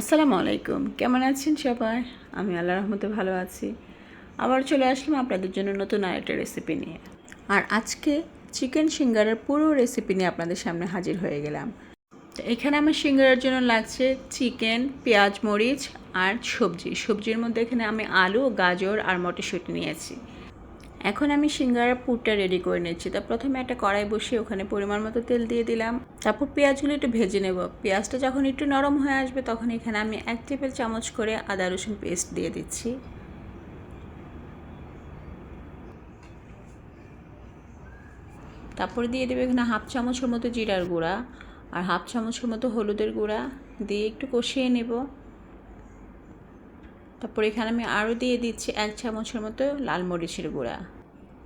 আসসালামু আলাইকুম। কেমন আছেন সবাই? আমি আল্লাহ রহমতে ভালো আছি। আবার চলে আসলাম আপনাদের জন্য নতুন আরেকটা রেসিপি নিয়ে। আর আজকে চিকেন সিঙ্গারের পুরো রেসিপি নিয়ে আপনাদের সামনে হাজির হয়ে গেলাম। তো এখানে আমার সিঙ্গারের জন্য লাগছে চিকেন পেঁয়াজ, মরিচ আর সবজি। সবজির মধ্যে এখানে আমি আলু, গাজর আর মটরশুঁটি নিয়েছি। এখন আমি সিঙ্গারার পুরটা রেডি করে নিচ্ছি। তা প্রথমে একটা কড়াই বসিয়ে ওখানে পরিমাণ মতো তেল দিয়ে দিলাম। তারপর পেঁয়াজগুলো একটু ভেজে নেব। পেঁয়াজটা যখন একটু নরম হয়ে আসবে, তখন এখানে আমি এক টেবিল চামচ করে আদা, রসুন পেস্ট দিয়ে দিচ্ছি। তারপরে দিয়ে দেবে এখানে হাফ চামচের মতো জিরার গুঁড়া আর হাফ চামচের মতো হলুদের গুঁড়া। দিয়ে একটু কষিয়ে নেব। তারপর এখানে আমি আরও দিয়ে দিচ্ছি এক চামচের মতো লাল মরিচের গুঁড়া।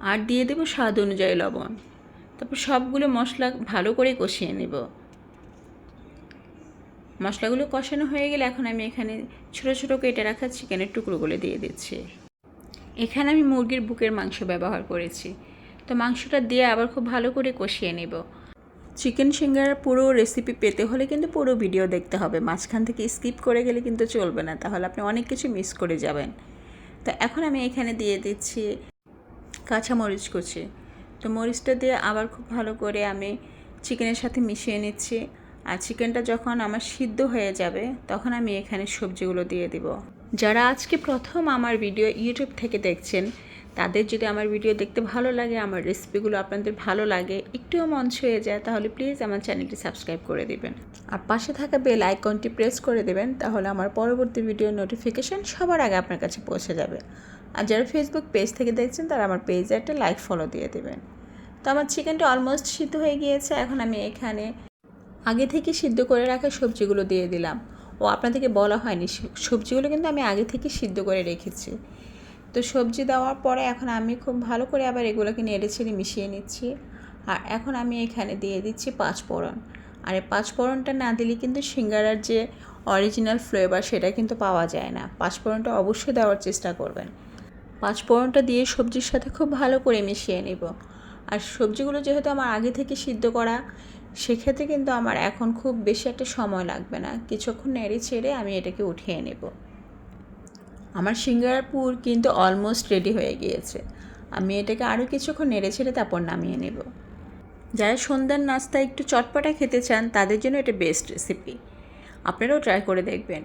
আর দিয়ে দেবো স্বাদ অনুযায়ী লবণ। তারপর সবগুলো মশলা ভালো করে কষিয়ে নেব। মশলাগুলো কষানো হয়ে গেলে এখন আমি এখানে ছোটো ছোটো কেটে রাখা চিকেনের টুকরোগুলো দিয়ে দিচ্ছি। এখানে আমি মুরগির বুকের মাংস ব্যবহার করেছি। তো মাংসটা দিয়ে আবার খুব ভালো করে কষিয়ে নেব। চিকেন সিঙ্গারার পুরো রেসিপি পেতে হলে কিন্তু পুরো ভিডিও দেখতে হবে। মাঝখান থেকে স্কিপ করে গেলে কিন্তু চলবে না, তাহলে আপনি অনেক কিছু মিস করে যাবেন। তো এখন আমি এখানে দিয়ে দিচ্ছি কাঁচা মরিচ কুচি। তো মরিচটা দিয়ে আবার খুব ভালো করে আমি চিকেনের সাথে মিশিয়ে নিচ্ছি। আর চিকেনটা যখন আমার সিদ্ধ হয়ে যাবে, তখন আমি এখানে সবজিগুলো দিয়ে দিব। যারা আজকে প্রথম আমার ভিডিও ইউটিউব থেকে দেখছেন তাদের যদি আমার ভিডিও দেখতে ভালো লাগে, আমার রেসিপিগুলো আপনাদের ভালো লাগে, একটুও মন ছুঁয়ে যায়, তাহলে প্লিজ আমার চ্যানেলটি সাবস্ক্রাইব করে দেবেন। আর পাশে থাকা বেল আইকনটি প্রেস করে দেবেন, তাহলে আমার পরবর্তী ভিডিও নোটিফিকেশান সবার আগে আপনার কাছে পৌঁছে যাবে। আর যারা ফেসবুক পেজ থেকে দেখছেন, তারা আমার পেজে একটা লাইক ফলো দিয়ে দেবেন। তো আমার চিকেনটা অলমোস্ট সিদ্ধ হয়ে গিয়েছে, এখন আমি এখানে আগে থেকে সিদ্ধ করে রাখা সবজিগুলো দিয়ে দিলাম। ও আপনাদেরকে বলা হয়নি, সবজিগুলো কিন্তু আমি আগে থেকে সিদ্ধ করে রেখেছি। তো সবজি দেওয়ার পরে এখন আমি খুব ভালো করে আবার এগুলোকে নেড়ে ছেড়ে মিশিয়ে নিচ্ছি। আর এখন আমি এখানে দিয়ে দিচ্ছি পাঁচ ফোড়ন। আর এই পাঁচ ফোড়নটা না দিলে কিন্তু সিঙ্গারার যে অরিজিনাল ফ্লেভার সেটা কিন্তু পাওয়া যায় না। পাঁচ ফোড়নটা অবশ্যই দেওয়ার চেষ্টা করবেন। পাঁচ ফোড়নটা দিয়ে সবজির সাথে খুব ভালো করে মিশিয়ে নেব। আর সবজিগুলো যেহেতু আমার আগে থেকে সিদ্ধ করা, সেক্ষেত্রে কিন্তু আমার এখন খুব বেশি একটা সময় লাগবে না। কিছুক্ষণ নেড়ে ছেড়ে আমি এটাকে উঠিয়ে নেব। আমার সিঙ্গারার পুর কিন্তু অলমোস্ট রেডি হয়ে গিয়েছে। আমি এটাকে আরও কিছুক্ষণ নেড়ে ছেড়ে তারপর নামিয়ে নেব। যারা সন্ধ্যার নাস্তা একটু চটপটা খেতে চান, তাদের জন্য এটা বেস্ট রেসিপি আপনারাও ট্রাই করে দেখবেন।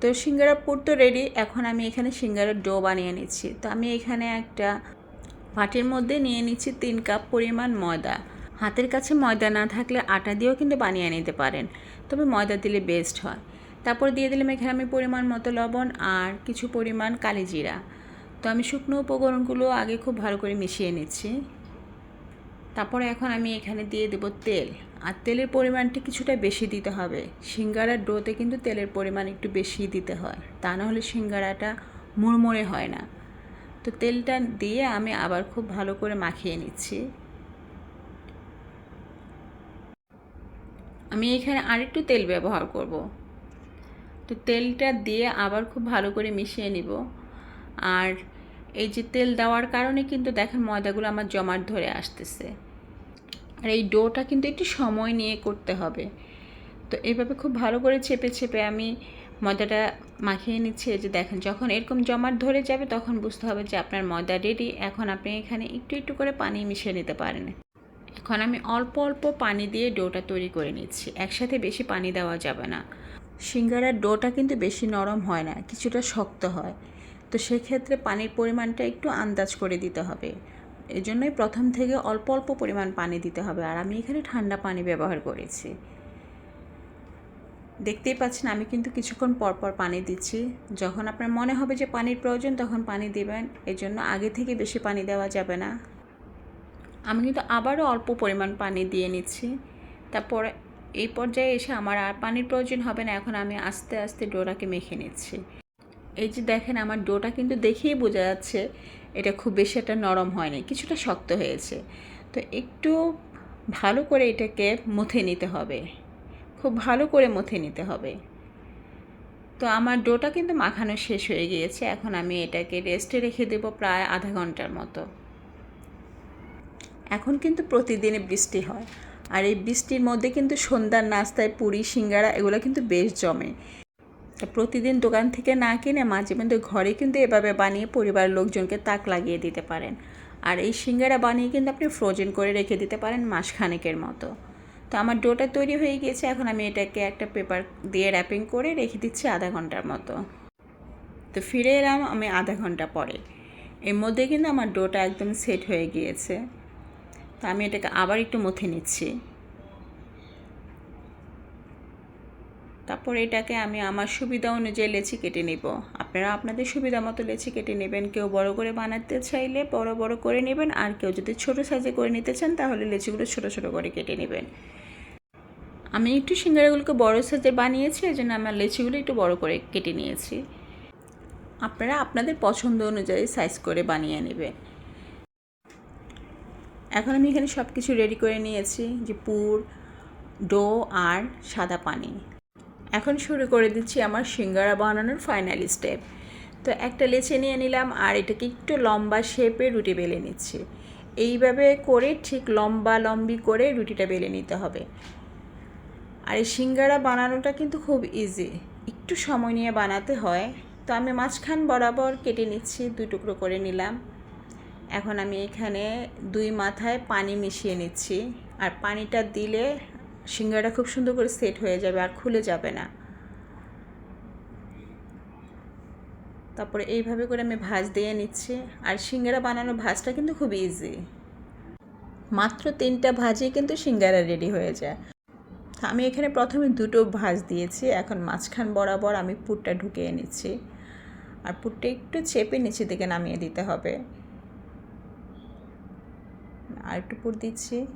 তো সিঙ্গারা পুর তো রেডি এখন আমি এখানে সিঙ্গারার ডো বানিয়ে নিচ্ছি। তো আমি এখানে একটা পাটির মধ্যে নিয়ে নিচ্ছি তিন কাপ পরিমাণ ময়দা। হাতের কাছে ময়দা না থাকলে আটা দিয়েও কিন্তু বানিয়ে নিতে পারেন। তবে ময়দা দিলে বেস্ট হয়। তারপর দিয়ে দিলাম এখানে আমি পরিমাণ মতো লবণ আর কিছু পরিমাণ কালি জিরা। তো আমি শুকনো উপকরণগুলো আগে খুব ভালো করে মিশিয়ে নিচ্ছি। তারপরে এখন আমি এখানে দিয়ে দেব তেল। আর তেলের পরিমাণটি কিছুটা বেশি দিতে হবে। সিঙ্গারার ডোতে কিন্তু তেলের পরিমাণ একটু বেশি দিতে হয়। তা না হলে সিঙ্গারাটা মুড়মুড়ে হয় না। তো তেলটা দিয়ে আমি আবার খুব ভালো করে মাখিয়ে নিচ্ছি। আমি এখানে আরেকটু তেল ব্যবহার করব। তো তেলটা দিয়ে আবার খুব ভালো করে মিশিয়ে নিব। আর এই যে তেল দেওয়ার কারণে কিন্তু দেখেন ময়দাগুলো আমার জমাট ধরে আসতেছে। আর এই ডোটা কিন্তু একটু সময় নিয়ে করতে হবে। তো এইভাবে খুব ভালো করে চেপে চেপে আমি ময়দাটা মাখিয়ে নিচ্ছি। যে দেখেন, যখন এরকম জমাট ধরে যাবে তখন বুঝতে হবে যে আপনার ময়দা রেডি এখন আপনি এখানে একটু একটু করে পানি মিশিয়ে নিতে পারেন। এখন আমি অল্প অল্প পানি দিয়ে ডোটা তৈরি করে নিচ্ছি। একসাথে বেশি পানি দেওয়া যাবে না। সিঙ্গারার ডোটা কিন্তু বেশি নরম হয় না, কিছুটা শক্ত হয়। তো সেক্ষেত্রে পানির পরিমাণটা একটু আন্দাজ করে দিতে হবে। এই জন্যই প্রথম থেকে অল্প অল্প পরিমাণ পানি দিতে হবে, আর আমি এখানে ঠান্ডা পানি ব্যবহার করেছি। দেখতেই পাচ্ছেন, আমি কিন্তু কিছুক্ষণ পর পর পানি দিচ্ছি। যখন আপনার মনে হবে যে পানির প্রয়োজন, তখন পানি দিবেন। এই জন্য আগে থেকে বেশি পানি দেওয়া যাবে না। আমি কিন্তু আবারও অল্প পরিমাণ পানি দিয়ে নিচ্ছি। তারপরে এই পর্যায়ে এসে আমার আর পানির প্রয়োজন হবে না, এখন আমি আস্তে আস্তে ডোটাকে মেখে নিচ্ছি। এই যে দেখেন, আমার ডোটা কিন্তু দেখেই বোঝা যাচ্ছে এটা খুব বেশি একটা নরম হয়নি কিছুটা শক্ত হয়েছে। তো একটু ভালো করে এটাকে মুথে নিতে হবে। খুব ভালো করে মুথে নিতে হবে। তো আমার ডোটা কিন্তু মাখানো শেষ হয়ে গিয়েছে, এখন আমি এটাকে রেস্টে রেখে দেব প্রায় আধা ঘণ্টার মতো। এখন কিন্তু প্রতিদিনে বৃষ্টি হয়। আর এই বৃষ্টির মধ্যে কিন্তু সন্ধ্যার নাস্তায় পুরি, সিঙ্গারা এগুলো কিন্তু বেশ জমে। প্রতিদিন দোকান থেকে না কিনে মাঝে মধ্যে ঘরে কিন্তু এভাবে বানিয়ে পরিবারের লোকজনকে তাক লাগিয়ে দিতে পারেন। আর এই সিঙ্গারা বানিয়ে কিন্তু আপনি ফ্রোজেন করে রেখে দিতে পারেন মাসখানেকের মতো। তো আমার ডোটা তৈরি হয়ে গিয়েছে, এখন আমি এটাকে একটা পেপার দিয়ে র্যাপিং করে রেখে দিচ্ছি আধা ঘণ্টার মতো। তো ফিরে এলাম আমি আধা ঘণ্টা পরে। এর মধ্যে কিন্তু আমার ডোটা একদম সেট হয়ে গিয়েছে। তো আমি এটাকে আবার একটু মথে নিচ্ছি। তারপর এটাকে আমি আমার সুবিধা অনুযায়ী লেচি কেটে নেব। আপনারা আপনাদের সুবিধা মতো লেচি কেটে নেবেন। কেউ বড় করে বানাতে চাইলে বড় বড় করে নেবেন, আর কেউ যদি ছোট সাইজে করে নিতে চান, তাহলে লেচিগুলো ছোট ছোট করে কেটে নেবেন। আমি একটু সিঙ্গারাগুলোকে বড় সাইজে বানিয়েছি এই জন্য আমার লেচিগুলো একটু বড় করে কেটে নিয়েছি। আপনারা আপনাদের পছন্দ অনুযায়ী সাইজ করে বানিয়ে নেবেন। এখন আমি এখানে সব কিছু রেডি করে নিয়েছি যে পুর, ডো আর সাদা পানি। এখন শুরু করে দিচ্ছি আমার সিঙ্গারা বানানোর ফাইনাল স্টেপ তো একটা লেচে নিয়ে নিলাম আর এটাকে একটু লম্বা শেপে রুটি বেলে নিচ্ছি। এইভাবে করে ঠিক লম্বা লম্বি করে রুটিটা বেলে নিতে হবে। আর এই সিঙ্গারা বানানোটা কিন্তু খুব ইজি একটু সময় নিয়ে বানাতে হয়। তো আমি মাঝখান বরাবর কেটে নিচ্ছি দুই টুকরো করে নিলাম। এখন আমি এখানে দুই মাথায় পানি মিশিয়ে নিচ্ছি। আর পানিটা দিলে সিঙ্গারা খুব সুন্দর করে সেট হয়ে যাবে আর খুলে যাবে না। তারপরে এইভাবে করে আমি ভাজ দিয়ে নিচ্ছি। আর সিঙ্গারা বানানোর ভাজটা কিন্তু খুব ইজি মাত্র তিনটা ভাজেই কিন্তু সিঙ্গারা রেডি হয়ে যায়। আমি এখানে প্রথমে দুটো ভাজ দিয়েছি। এখন মাঝখান বরাবর আমি পুরটা ঢুকিয়ে নিচ্ছি। আর পুরটা একটু চেপে নিচে দিকে নামিয়ে দিতে হবে। আর একটু পুর দিচ্ছি।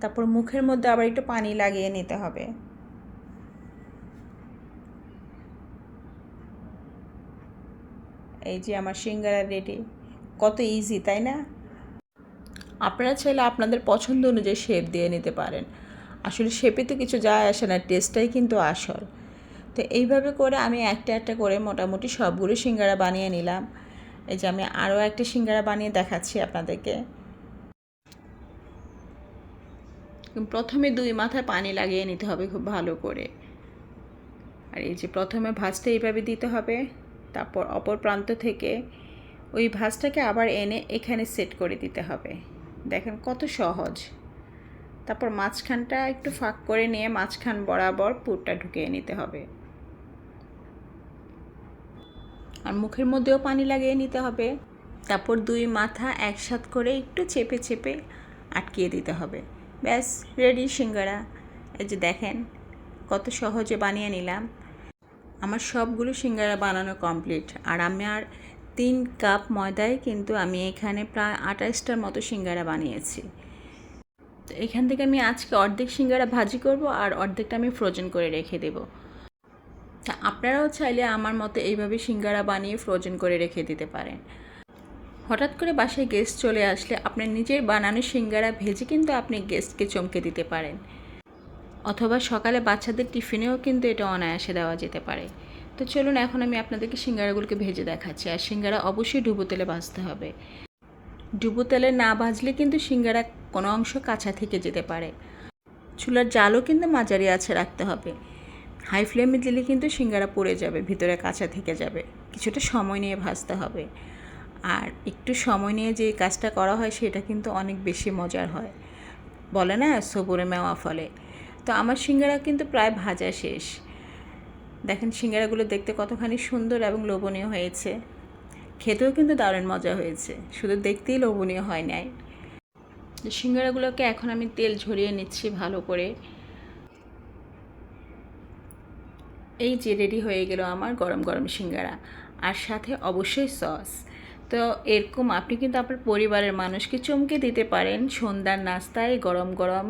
তারপর মুখের মধ্যে আবার একটু পানি লাগিয়ে নিতে হবে। এই যে আমার সিঙ্গারা রেডি। কত ইজি তাই না? আপনারা চাইলে আপনাদের পছন্দ অনুযায়ী শেপ দিয়ে নিতে পারেন। আসলে শেপে তো কিছু যায় আসে না টেস্টটাই কিন্তু আসল। তো এইভাবে করে আমি একটা একটা করে মোটামুটি সবগুলো সিঙ্গারা বানিয়ে নিলাম। এই যে আমি আরও একটা সিঙ্গারা বানিয়ে দেখাচ্ছি আপনাদেরকে। প্রথমে দুই মাথায় পানি লাগিয়ে নিতে হবে খুব ভালো করে। আর এই যে প্রথমে ভাজটা এইভাবে দিতে হবে, তারপর অপর প্রান্ত থেকে ওই ভাজটাকে আবার এনে এখানে সেট করে দিতে হবে। দেখেন কত সহজ। তারপর মাঝখানটা একটু ফাঁক করে নিয়ে মাঝখান বরাবর পুরটা ঢুকিয়ে নিতে হবে। আর মুখের মধ্যেও পানি লাগিয়ে নিতে হবে। তারপর দুই মাথা একসাথ করে একটু চেপে চেপে আটকিয়ে দিতে হবে। ব্যাস, রেডি সিঙ্গারা। এই যে দেখেন, কত সহজে বানিয়ে নিলাম। আমার সবগুলো সিঙ্গারা বানানো কমপ্লিট। আর আমি আর তিন কাপ ময়দায় কিন্তু আমি এখানে প্রায় আঠাশটার মতো সিঙ্গারা বানিয়েছি। তো এখান থেকে আমি আজকে অর্ধেক সিঙ্গারা ভাজি করব আর অর্ধেকটা আমি ফ্রোজেন করে রেখে দেব। তা আপনারাও চাইলে আমার মতো এইভাবে সিঙ্গারা বানিয়ে ফ্রোজেন করে রেখে দিতে পারেন। হঠাৎ করে বাসায় গেস্ট চলে আসলে আপনার নিজের বানানো সিঙ্গারা ভেজে কিন্তু আপনি গেস্টকে চমকে দিতে পারেন। অথবা সকালে বাচ্চাদের টিফিনেও কিন্তু এটা অনায়াসে দেওয়া যেতে পারে। তো চলুন এখন আমি আপনাদেরকে সিঙ্গারাগুলোকে ভেজে দেখাচ্ছি। আর সিঙ্গারা অবশ্যই ডুবো তেলে ভাজতে হবে। ডুবো তেলে না ভাজলে কিন্তু সিঙ্গারা কোনো অংশ কাঁচা থেকে যেতে পারে। চুলার জালও কিন্তু মাঝারি আছে রাখতে হবে। হাই ফ্লেমে দিলে কিন্তু সিঙ্গারা পড়ে যাবে, ভিতরে কাঁচা থেকে যাবে। কিছুটা সময় নিয়ে ভাজতে হবে। আর একটু সময় নিয়ে যে কাজটা করা হয়, সেটা কিন্তু অনেক বেশি মজার হয়। বলে না, সবুরে মেওয়া ফলে। তো আমার সিঙ্গারা কিন্তু প্রায় ভাজা শেষ। দেখেন, সিঙ্গারাগুলো দেখতে কতখানি সুন্দর এবং লোভনীয় হয়েছে। খেতেও কিন্তু দারুণ মজা হয়েছে। শুধু দেখতেই লোভনীয় হয় নাই। সিঙ্গারাগুলোকে এখন আমি তেল ঝরিয়ে নিচ্ছি ভালো করে। এই যে রেডি হয়ে গেল আমার গরম গরম সিঙ্গারা। আর সাথে অবশ্যই সস। তো এরকম আপনি কিন্তু আপনার পরিবারের মানুষকে চমকে দিতে পারেন। সন্ধ্যার নাস্তায় গরম গরম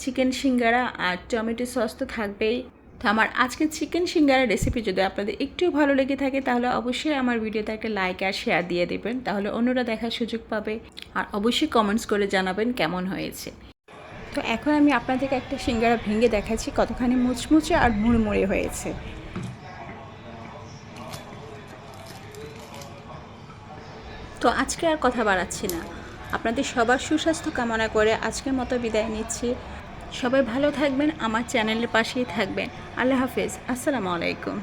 চিকেন সিঙ্গারা আর টমেটো সস তো থাকবেই। তো আমার আজকে চিকেন সিঙ্গারা রেসিপি যদি আপনাদের একটু ভালো লেগে থাকে, তাহলে অবশ্যই আমার ভিডিওতে একটা লাইক আর শেয়ার দিয়ে দেবেন। তাহলে অন্যরা দেখার সুযোগ পাবে আর অবশ্যই কমেন্টস করে জানাবেন কেমন হয়েছে। তো এখন আমি আপনাদেরকে একটা সিঙ্গারা ভেঙে দেখাচ্ছি, কতখানি মুচমুচে আর মুড়মুড়ে হয়েছে। তো আজকে আর কথা বাড়াচ্ছি না। আপনাদের সবার সুস্বাস্থ্য কামনা করে আজকের মতো বিদায় নিচ্ছি। সবাই ভালো থাকবেন, আমার চ্যানেলের পাশেই থাকবেন। আল্লাহ হাফেজ, আসসালামু আলাইকুম।